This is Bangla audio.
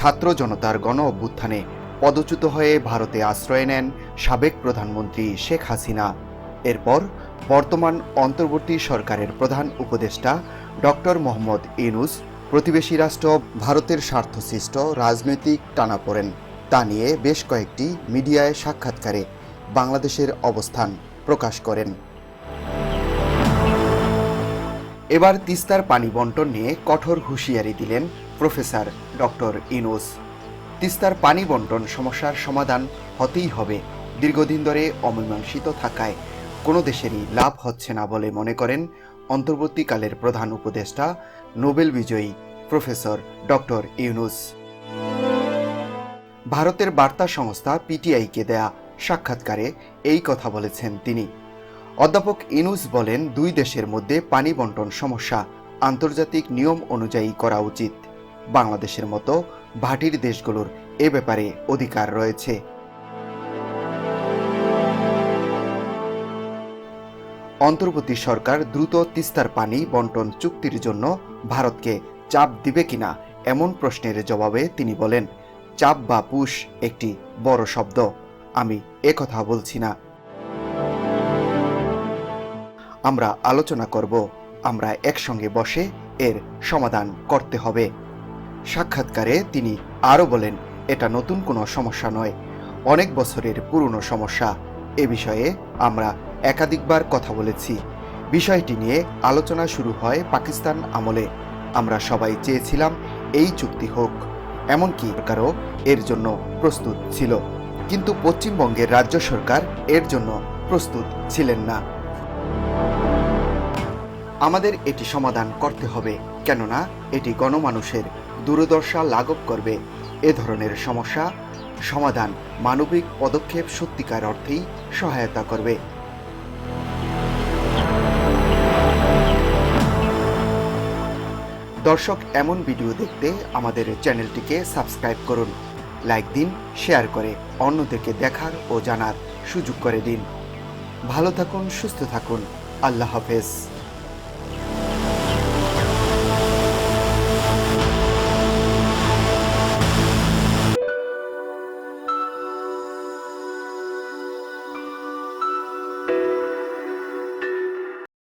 ছাত্র জনতার গণ অভ্যুত্থানে পদচ্যুত হয়ে ভারতে আশ্রয় নেন সাবেক প্রধানমন্ত্রী শেখ হাসিনা। এরপর বর্তমান অন্তর্বর্তী সরকারের প্রধান উপদেষ্টা ডক্টর মোহাম্মদ ইনুস প্রতিবেশী রাষ্ট্র ভারতের স্বার্থসৃষ্ট রাজনৈতিক টানাপোড়েন তা নিয়ে বেশ কয়েকটি মিডিয়ায় সাক্ষাৎকারে বাংলাদেশের অবস্থান প্রকাশ করেন। এবার তিস্তার পানি বন্টন নিয়ে কঠোর হুঁশিয়ারি দিলেন প্রফেসর ডক্টর ইনুস। তিস্তার পানি বন্টন সমস্যার সমাধান হতেই হবে। দীর্ঘদিন ধরে অমীমাংসিত থাকায় কোনো দেশেরই লাভ হচ্ছে না বলে মনে করেন অন্তর্বর্তীকালের প্রধান উপদেষ্টা, নোবেল বিজয়ী প্রফেসর ডক্টর ইউনুস। ভারতের বার্তা সংস্থা পিটিআইকে দেয়া সাক্ষাৎকারে এই কথা বলেছেন তিনি। অধ্যাপক ইনুস বলেন, দুই দেশের মধ্যে পানি বন্টন সমস্যা আন্তর্জাতিক নিয়ম অনুযায়ী করা উচিত। বাংলাদেশের মতো ভাটির দেশগুলোর এ ব্যাপারে অধিকার রয়েছে। অন্তর্বর্তী সরকার দ্রুত তিস্তার পানি বন্টন চুক্তির জন্য ভারতকে চাপ দিবে কিনা এমন প্রশ্নের জবাবে তিনি বলেন, চাপ বা পুশ একটি বড় শব্দ। আমি কথা বলছি না। আমরা আলোচনা করব, আমরা একসঙ্গে বসে এর সমাধান করতে হবে। সাক্ষাৎকারে তিনি আরও বলেন, এটা নতুন কোনো সমস্যা নয়। অনেক বছরের পুরনো সমস্যা। এ বিষয়ে আমরা একাধিকবার কথা বলেছি। বিষয়টি নিয়ে আলোচনা শুরু হয় পাকিস্তান আমলে। আমরা সবাই চেয়েছিলাম এই চুক্তি হোক। এমনকি সরকারও এর জন্য প্রস্তুত ছিল। কিন্তু পশ্চিমবঙ্গের রাজ্য সরকার এর জন্য প্রস্তুত ছিলেন না। আমাদের এটি সমাধান করতে হবে। কেননা, এটি গণমানুষের দূরদর্শা লাঘব করবে। এ ধরনের সমস্যা সমাধান মানবিক পদক্ষেপ সত্যিকার অর্থেই সহায়তা করবে। দর্শক, এমন ভিডিও দেখতে আমাদের চ্যানেলটিকে সাবস্ক্রাইব করুন, লাইক দিন, শেয়ার করে অন্যদেরকে দেখার ও জানার সুযোগ করে দিন। ভালো থাকুন, সুস্থ থাকুন। আল্লাহ হাফেজ।